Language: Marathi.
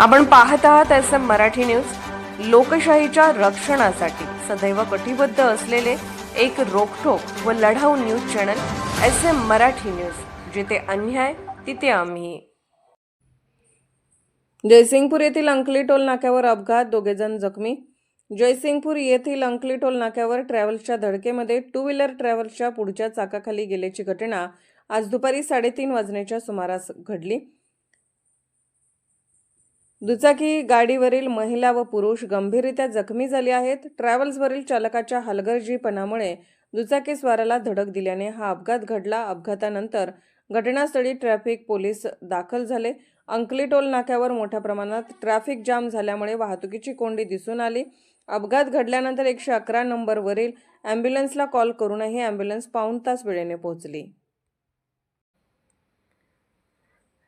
आपण पाहत आहात एस एम मराठी न्यूज. लोकशाहीच्या रक्षणासाठी सदैव कटिबद्ध असलेले एक रोखोक व लढाऊ news channel S M Marathi news. जिथे अन्याय तिथे आम्ही. जयसिंगपूर येथील अंकली टोल नाक्यावर अपघात दोघेजण जखमी. जयसिंगपूर येथील अंकली टोल नाक्यावर ट्रॅव्हल्सच्या धडकेमध्ये टू व्हीलर ट्रॅव्हल्सच्या पुढच्या चाकाखाली गेल्याची घटना आज दुपारी साडेतीन वाजण्याच्या सुमारास घडली. दुचाकी गाडीवरील महिला व पुरुष गंभीररित्या जखमी झाले आहेत. ट्रॅव्हल्सवरील चालकाच्या हलगर्जीपणामुळे दुचाकी स्वाराला धडक दिल्याने हा अपघात घडला. अपघातानंतर घटनास्थळी ट्रॅफिक पोलीस दाखल झाले. अंकली टोल नाक्यावर मोठ्या प्रमाणात ट्रॅफिक जाम झाल्यामुळे वाहतुकीची कोंडी दिसून आली. अपघात घडल्यानंतर एकशे अकरा नंबरवरील ॲम्ब्युलन्सला कॉल करूनही ॲम्ब्युलन्स पाऊण तास वेळेने पोहोचली.